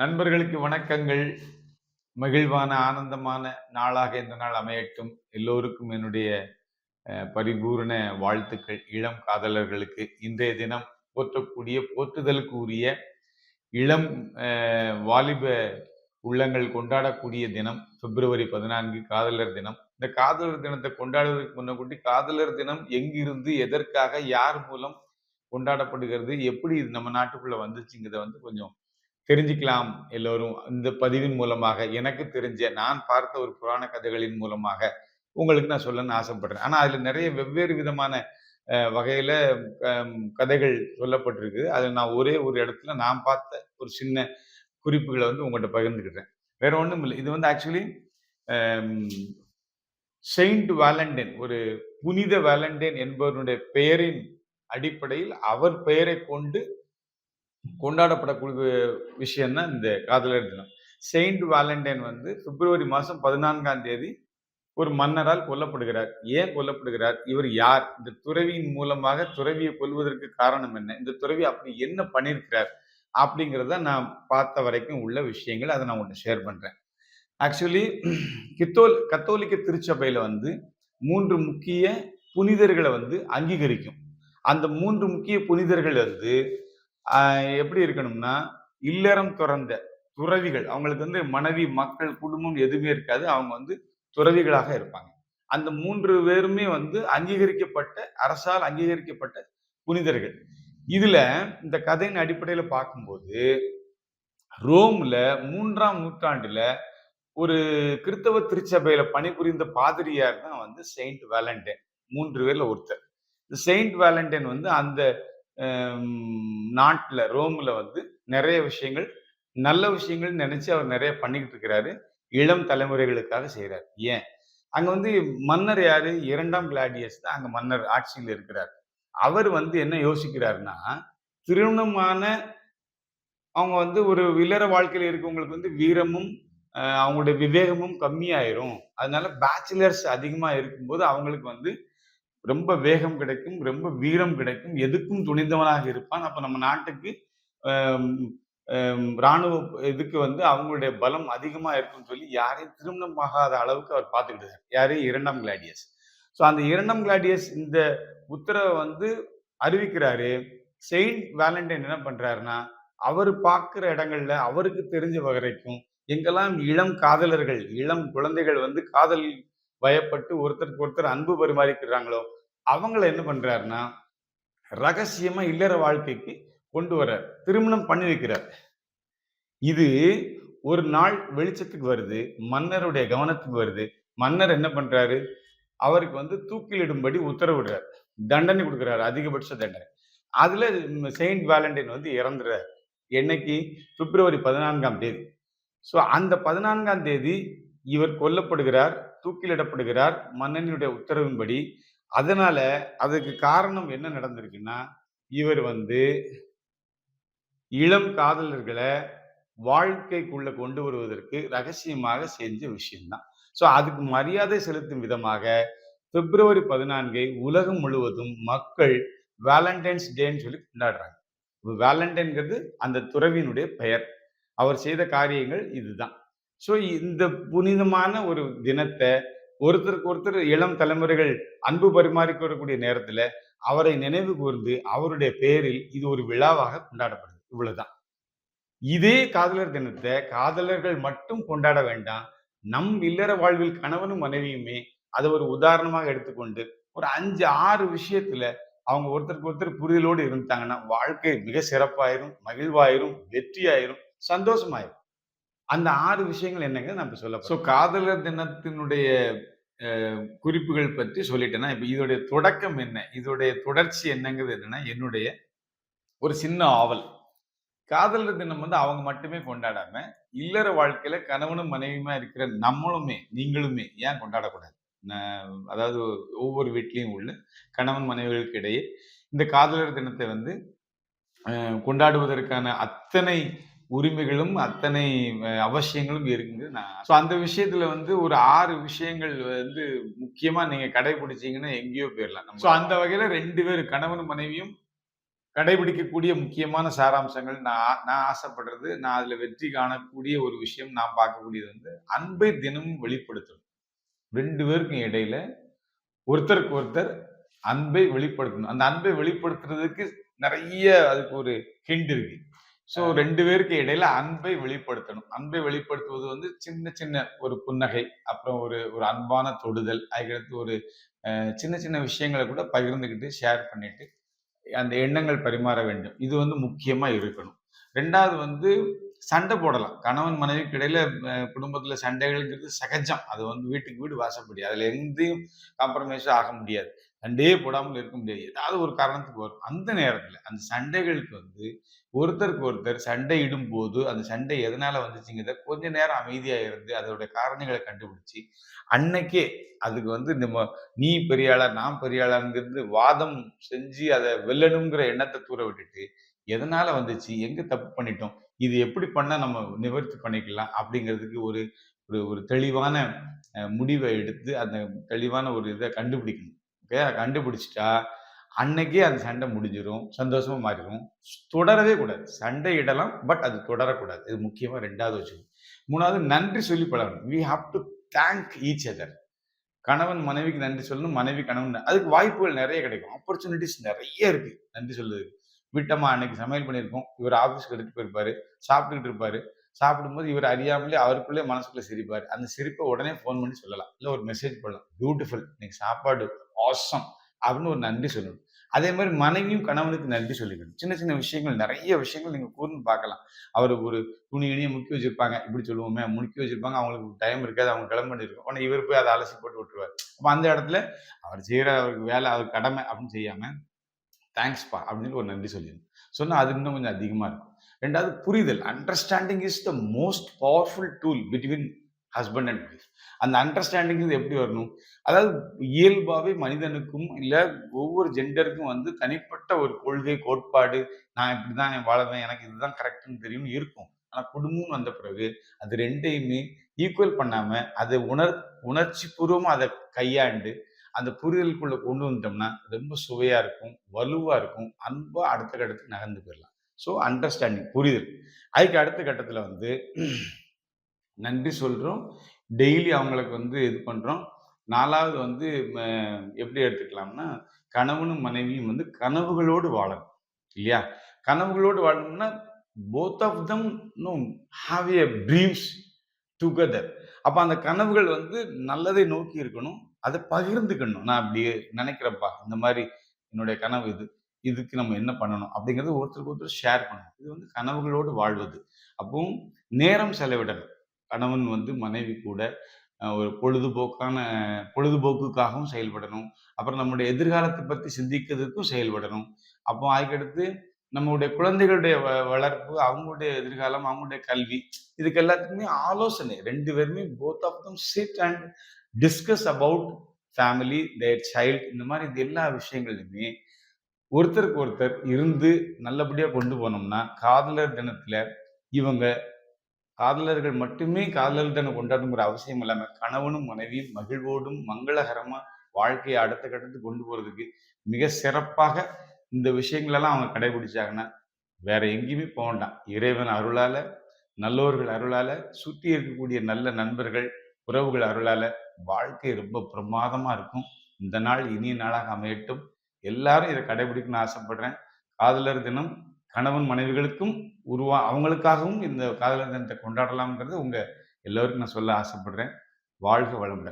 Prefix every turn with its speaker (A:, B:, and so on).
A: நண்பர்களுக்கு வணக்கங்கள். மகிழ்வான ஆனந்தமான நாளாக இந்த நாள் அமையட்டும். எல்லோருக்கும் என்னுடைய பரிபூரண வாழ்த்துக்கள். இளம் காதலர்களுக்கு இன்றைய தினம் போற்றக்கூடிய போற்றுதலுக்கு உரிய இளம் வாலிப உள்ளங்கள் கொண்டாடக்கூடிய தினம் பிப்ரவரி பதினான்கு காதலர் தினம். இந்த காதலர் தினத்தை கொண்டாடுவதற்கு முன்னக்கூட்டி காதலர் தினம் எங்கிருந்து எதற்காக யார் மூலம் கொண்டாடப்படுகிறது எப்படி இது நம்ம நாட்டுக்குள்ள வந்துச்சுங்கிறத வந்து கொஞ்சம் தெரிஞ்சுக்கலாம் எல்லோரும் இந்த பதிவின் மூலமாக. எனக்கு தெரிஞ்ச நான் பார்த்த ஒரு புராண கதைகளின் மூலமாக உங்களுக்கு நான் சொல்லணும்னு ஆசைப்படுறேன். ஆனால் அதில் நிறைய வெவ்வேறு விதமான வகையில் கதைகள் சொல்லப்பட்டிருக்கு அதில் நான் ஒரே ஒரு இடத்துல நான் பார்த்த ஒரு சின்ன குறிப்புகளை வந்து உங்கள்கிட்ட பகிர்ந்துக்கிட்டேன். வேற ஒன்றும் இல்லை. இது வந்து ஆக்சுவலி செயின்ட் வேலண்டைன் ஒரு புனித வேலண்டைன் என்பவருடைய பெயரின் அடிப்படையில் அவர் பெயரை கொண்டு கொண்டாடப்படக்கூடிய விஷயம்னா இந்த காதலர் தினம். செயின்ட் வேலண்டைன் வந்து பிப்ரவரி மாதம் பதினான்காம் தேதி ஒரு மன்னரால் கொல்லப்படுகிறார். ஏன் கொல்லப்படுகிறார்? இவர் யார்? இந்த துறவியின் மூலமாக துறவியை கொல்வதற்கு காரணம் என்ன? இந்த துறவி அப்படி என்ன பண்ணியிருக்கிறார்? அப்படிங்கிறத நான் பார்த்த வரைக்கும் உள்ள விஷயங்கள். அதை நான் உங்கள்கிட்ட ஷேர் பண்ணுறேன் ஆக்சுவலி கித்தோல் கத்தோலிக்க திருச்சபையில் வந்து மூன்று முக்கிய புனிதர்களை வந்து அங்கீகரிக்கும். அந்த மூன்று முக்கிய புனிதர்கள் வந்து எப்படி இருக்கணும்னா இல்லறம் துறந்த துறவிகள் அவங்களுக்கு வந்து மனைவி மக்கள் குடும்பம் எதுவுமே இருக்காது. அவங்க வந்து துறவிகளாக இருப்பாங்க. அந்த மூன்று பேருமே வந்து அங்கீகரிக்கப்பட்ட அரசால் அங்கீகரிக்கப்பட்ட புனிதர்கள். இதுல இந்த கதையின் அடிப்படையில பார்க்கும்போது ரோம்ல மூன்றாம் நூற்றாண்டுல ஒரு கிறிஸ்தவ திருச்சபையில பணிபுரிந்த பாதிரியார் தான் வந்து செயின்ட் வேலண்டைன் மூன்று பேர்ல ஒருத்தர். இந்த செயின்ட் வேலண்டைன் வந்து அந்த நாட்டில் ரோமில் வந்து நிறைய விஷயங்கள் நல்ல விஷயங்கள் நினைச்சு அவர் நிறைய பண்ணிக்கிட்டு இருக்கிறாரு. இளம் தலைமுறைகளுக்காக செய்கிறார் ஏன்? அங்கே வந்து மன்னர் யாரு? இரண்டாம் கிளாடியஸ் தான் அங்கே மன்னர் ஆட்சியில் இருக்கிறார். அவர் வந்து என்ன யோசிக்கிறாருன்னா திருமணமான அவங்க வந்து ஒரு விலர வாழ்க்கையில் இருக்கவங்களுக்கு வந்து வீரமும் அவங்களுடைய விவேகமும் கம்மியாயிரும். அதனால பேச்சுலர்ஸ் அதிகமாக இருக்கும்போது அவங்களுக்கு வந்து ரொம்ப வேகம் கிடைக்கும் ரொம்ப வீரம் கிடைக்கும். எதுக்கும் துணிந்தவனாக இருப்பான். அப்ப நம்ம நாட்டுக்கு இராணுவ ராணுவ இதுக்கு வந்து அவங்களுடைய பலம் அதிகமா இருக்கும்னு சொல்லி யாரையும் திருமணம் ஆகாத அளவுக்கு அவர் பார்த்துக்கிட்டார் யாரு? இரண்டாம் கிளாடியஸ். ஸோ அந்த இரண்டாம் கிளாடியஸ் இந்த உத்தரவை வந்து அறிவிக்கிறாரு. செயின்ட் வேலண்டைன் என்ன பண்றாருன்னா அவர் பார்க்குற இடங்கள்ல அவருக்கு தெரிஞ்ச வரைக்கும் எங்கெல்லாம் இளம் காதலர்கள் இளம் குழந்தைகள் வந்து காதல் பயப்பட்டு ஒருத்தருக்கு ஒருத்தர் அன்பு பரிமாறிக்கிறாங்களோ அவங்கள என்ன பண்றாருன்னா ரகசியமா இல்லற வாழ்க்கைக்கு கொண்டு வர்றார். திருமணம் பண்ணி வைக்கிறார். இது ஒரு நாள் வெளிச்சத்துக்கு வருது மன்னருடைய கவனத்துக்கு வருது. மன்னர் என்ன பண்றாரு? அவருக்கு வந்து தூக்கிலிடும்படி உத்தரவிடுறார். தண்டனை கொடுக்குறாரு அதிகபட்ச தண்டனை. அதுல செயின்ட் வேலண்டைன் வந்து இறந்துறார். என்னைக்கு? பிப்ரவரி பதினான்காம் தேதி. ஸோ அந்த பதினான்காம் தேதி இவர் கொல்லப்படுகிறார். தூக்கிலிடப்படுகிறார் மன்னனுடைய உத்தரவின்படி. அதனால அதுக்கு காரணம் என்ன நடந்திருக்குன்னா இவர் வந்து இளம் காதலர்களை வாழ்க்கைக்குள்ள கொண்டு வருவதற்கு ரகசியமாக செஞ்ச விஷயம்தான். ஸோ அதுக்கு மரியாதை செலுத்தும் விதமாக பிப்ரவரி பதினான்கை உலகம் முழுவதும் மக்கள் வேலண்டைன்ஸ் டேன்னு சொல்லி கொண்டாடுறாங்க. வேலண்டைன்கிறது அந்த துறவியினுடைய பெயர். அவர் செய்த காரியங்கள் இதுதான். ஸோ இந்த புனிதமான ஒரு தினத்தை ஒருத்தருக்கு ஒருத்தர் இளம் தலைமுறைகள் அன்பு பரிமாறிக்கொள்ளக்கூடிய நேரத்துல அவரை நினைவு கூர்ந்து அவருடைய பெயரில் இது ஒரு விழாவாக கொண்டாடப்படுது. இவ்வளவுதான். இதே காதலர் தினத்தை காதலர்கள் மட்டும் கொண்டாட வேண்டாம். நம் இல்லற வாழ்வில் கணவனும் மனைவியுமே அதை ஒரு உதாரணமாக எடுத்துக்கொண்டு ஒரு அஞ்சு ஆறு விஷயத்துல அவங்க ஒருத்தருக்கு ஒருத்தர் புரிதலோடு இருந்தாங்கன்னா வாழ்க்கை மிக சிறப்பாயிரும் மகிழ்வாயிரும் வெற்றியாயிரும் சந்தோஷமாயிரும். அந்த ஆறு விஷயங்கள் என்னங்க நம்ம சொல்ல ஸோ காதலர் தினத்தினுடைய குறிப்புகள் பற்றி சொல்லிட்டேன்னா இப்ப இதோடைய தொடக்கம் என்ன? இதோடைய தொடர்ச்சி என்னங்கிறது என்னன்னா என்னுடைய ஒரு சின்ன ஆவல். காதலர் தினம் வந்து அவங்க மட்டுமே கொண்டாடாம இல்லற வாழ்க்கையில கணவனும் மனைவியுமா இருக்கிற நம்மளுமே நீங்களுமே ஏன் கொண்டாடக்கூடாது? அதாவது ஒவ்வொரு வீட்லயும் உள்ள கணவன் மனைவிகளுக்கு இடையே இந்த காதலர் தினத்தை வந்து கொண்டாடுவதற்கான அத்தனை உரிமைகளும் அத்தனை அவசியங்களும் இருக்குது. நான் ஸோ அந்த விஷயத்துல வந்து ஒரு ஆறு விஷயங்கள் வந்து முக்கியமா நீங்க கடைபிடிச்சீங்கன்னா எங்கேயோ போயிடலாம் ஸோ அந்த வகையில ரெண்டு பேர் கணவன் மனைவியும் கடைபிடிக்கக்கூடிய முக்கியமான சாராம்சங்கள் நான் நான் ஆசைப்படுறது நான் அதுல வெற்றி காணக்கூடிய ஒரு விஷயம் நான் பார்க்கக்கூடியது வந்து அன்பை தினமும் வெளிப்படுத்தணும். ரெண்டு பேருக்கும் இடையில ஒருத்தருக்கு ஒருத்தர் அன்பை வெளிப்படுத்தணும். அந்த அன்பை வெளிப்படுத்துறதுக்கு நிறைய அதுக்கு ஒரு ஹிண்ட் இருக்கு. ஸோ ரெண்டு பேருக்கு இடையில அன்பை வெளிப்படுத்தணும். அன்பை வெளிப்படுத்துவது வந்து சின்ன சின்ன ஒரு புன்னகை அப்புறம் ஒரு ஒரு அன்பான தொடுதல் அதுக்கடுத்து ஒரு சின்ன சின்ன விஷயங்களை கூட பகிர்ந்துக்கிட்டு ஷேர் பண்ணிட்டு அந்த எண்ணங்கள் பரிமாற வேண்டும். இது வந்து முக்கியமா இருக்கணும். ரெண்டாவது வந்து சண்டை போடலாம். கணவன் மனைவிக்கு இடையில குடும்பத்துல சண்டைகள்ங்கிறது சகஜம். அது வந்து வீட்டுக்கு வீடு வாசப்படி அதுல எங்கேயும் காம்ப்ரமைஸும் ஆக முடியாது. சண்டையே போடாமல் இருக்க முடியாது. ஏதாவது ஒரு காரணத்துக்கு வரும். அந்த நேரத்தில் அந்த சண்டைகளுக்கு வந்து ஒருத்தருக்கு ஒருத்தர் சண்டை இடும்போது அந்த சண்டை எதனால வந்துச்சுங்கிறத கொஞ்ச நேரம் அமைதியாக இருந்து அதோட காரணங்களை கண்டுபிடிச்சு அன்னைக்கே அதுக்கு வந்து நம்ம நீ பெரியாளா நான் பெரியாளாங்கிறது வாதம் செஞ்சு அதை வெல்லணுங்கிற எண்ணத்தை தூர விட்டுட்டு எதனால வந்துச்சு எங்க தப்பு பண்ணிட்டோம் இது எப்படி பண்ணா நம்ம நிவர்த்தி பண்ணிக்கலாம் அப்படிங்கிறதுக்கு ஒரு ஒரு ஒரு தெளிவான முடிவை எடுத்து அந்த தெளிவான ஒரு இதை கண்டுபிடிக்கணும். பேரை கண்டுபிடிச்சிட்டா அன்னைக்கே அந்த சண்டை முடிஞ்சிடும் சந்தோஷமா மாறிடும் தொடரவே கூடாது. சண்டை இடலாம் பட் அது தொடரக்கூடாது. இது முக்கியமாக ரெண்டாவது வச்சுக்கணும் மூணாவது நன்றி சொல்லி பழகணும். We have to thank each other கணவன் மனைவிக்கு நன்றி சொல்லணும் மனைவி கணவன் அதுக்கு வாய்ப்புகள் நிறைய கிடைக்கும். ஆப்பர்ச்சுனிட்டிஸ் நிறைய இருக்கு. நன்றி சொல்லுது விட்டம்மா அன்னைக்கு சமையல் பண்ணியிருக்கோம். இவர் ஆஃபீஸ்க்கு எடுத்துட்டு போயிருப்பாரு. சாப்பிட்டுக்கிட்டு இருப்பாரு. சாப்பிடும்போது இவர் அறியாமலே அவருக்குள்ளே மனசுக்குள்ளே சிரிப்பார். அந்த சிரிப்பை உடனே ஃபோன் பண்ணி சொல்லலாம். இல்லை ஒரு மெசேஜ் பண்ணலாம் பியூட்டிஃபுல் இன்னைக்கு சாப்பாடு ஆசம் அப்படின்னு ஒரு நன்றி சொல்லணும். அதே மாதிரி மனைவியும் கணவனுக்கு நன்றி சொல்லிக்கணும். சின்ன சின்ன விஷயங்கள் நிறைய விஷயங்கள் நீங்கள் கூர்ந்து பார்க்கலாம். அவர் ஒரு துணி இனிய முக்கி வச்சிருப்பாங்க. இப்படி சொல்லுவோமே முக்கி வச்சிருப்பாங்க. அவங்களுக்கு டைம் இருக்காது. அவங்க கிளம்பி இருக்கும் உடனே இவர் போய் அதை அலசி போட்டு விட்டுருவார். அப்போ அந்த இடத்துல அவர் செய்கிற அவருக்கு வேலை அவர் கடமை அப்படின்னு செய்யாம தேங்க்ஸ்பா அப்படின்னு ஒரு நன்றி சொல்லிடணும். சொன்னால் அது இன்னும் கொஞ்சம் அதிகமாக இருக்கும். ரெண்டாவது புரிதல். Understanding is the most powerful tool between husband and wife அந்த அண்டர்ஸ்டாண்டிங் எப்படி வரணும்? அதாவது இயல்பாகவே மனிதனுக்கும் இல்லை ஒவ்வொரு ஜெண்டருக்கும் வந்து தனிப்பட்ட ஒரு கொள்கை கோட்பாடு நான் இப்படிதான் என் வாழ்வேன் எனக்கு இதுதான் கரெக்டுன்னு தெரியும்னு இருக்கும். ஆனால் குடும்பம் வந்த பிறகு அது ரெண்டையுமே ஈக்குவல் பண்ணாமல் அதை உணர் உணர்ச்சி பூர்வமாக அதை கையாண்டு அந்த புரிதலுக்குள்ளே கொண்டு வந்துட்டோம்னா ரொம்ப சுவையாக இருக்கும் வலுவாக இருக்கும் அன்பாக அடுத்த கட்டத்துக்கு நகர்ந்து போயிடலாம். ஸோ அண்டர்ஸ்டாண்டிங் புரிதல். அதுக்கு அடுத்த கட்டத்தில் வந்து நன்றி சொல்கிறோம் டெய்லி அவங்களுக்கு வந்து இது பண்ணுறோம் நாலாவது வந்து ம, எப்படி எடுத்துக்கலாம்னா கணவனும் மனைவியும் வந்து கனவுகளோடு வாழணும். இல்லையா? கனவுகளோடு வாழணும்னா both of them no have a dreams together அப்போ அந்த கனவுகள் வந்து நல்லதை நோக்கி இருக்கணும். அதை பகிர்ந்துக்கணும். நான் அப்படி நினைக்கிறப்பா இந்த மாதிரி என்னுடைய கனவு இது. இதுக்கு நம்ம என்ன பண்ணணும்? அப்படிங்கிறது ஒருத்தருக்கு ஒருத்தர் ஷேர் பண்ணணும். இது வந்து கனவுகளோடு வாழ்வது. அப்போ நேரம் செலவிடணும். கணவன் வந்து மனைவி கூட ஒரு பொழுதுபோக்கான பொழுதுபோக்குக்காகவும் செயல்படணும். அப்புறம் நம்முடைய எதிர்காலத்தை பற்றி சிந்திக்கிறதுக்கும் செயல்படணும். அப்போ அதுக்கடுத்து நம்மளுடைய குழந்தைகளுடைய வ- வளர்ப்பு அவங்களுடைய எதிர்காலம் அவங்களுடைய கல்வி இதுக்கு எல்லாத்துக்குமே ஆலோசனை. ரெண்டு பேருமே both of them sit and discuss about family their child இந்த மாதிரி இது எல்லா விஷயங்களையுமே ஒருத்தருக்கு ஒருத்தர் இருந்து நல்லபடியாக கொண்டு போனோம்னா காதலர் தினத்தில் இவங்க காதலர்கள் மட்டுமே காதலர் தினம் கொண்டாடணுங்கிற அவசியம் இல்லாம கணவனும் மனைவியும் மகிழ்வோடும் மங்களகரமா வாழ்க்கையை அடுத்த கட்டத்துக்கு கொண்டு போறதுக்கு மிக சிறப்பாக இந்த விஷயங்களெல்லாம் அவங்க கடைபிடிச்சாங்கன்னா வேற எங்கேயுமே போக வேண்டாம். இறைவன் அருளால நல்லோர்கள் அருளால சுற்றி இருக்கக்கூடிய நல்ல நண்பர்கள் உறவுகள் அருளால வாழ்க்கை ரொம்ப பிரமாதமா இருக்கும். இந்த நாள் இனிய நாளாக அமையட்டும். எல்லாரும் இதை கடைபிடிக்கணும்னு ஆசைப்படுறேன். காதலர் தினம் கணவன் மனைவிகளுக்கும் உருவா அவங்களுக்காகவும் இந்த காதலர் தினத்தை கொண்டாடலாம்ங்கிறது உங்க எல்லோருக்கும் நான் சொல்ல ஆசைப்படுறேன். வாழ்க வளமுடன்.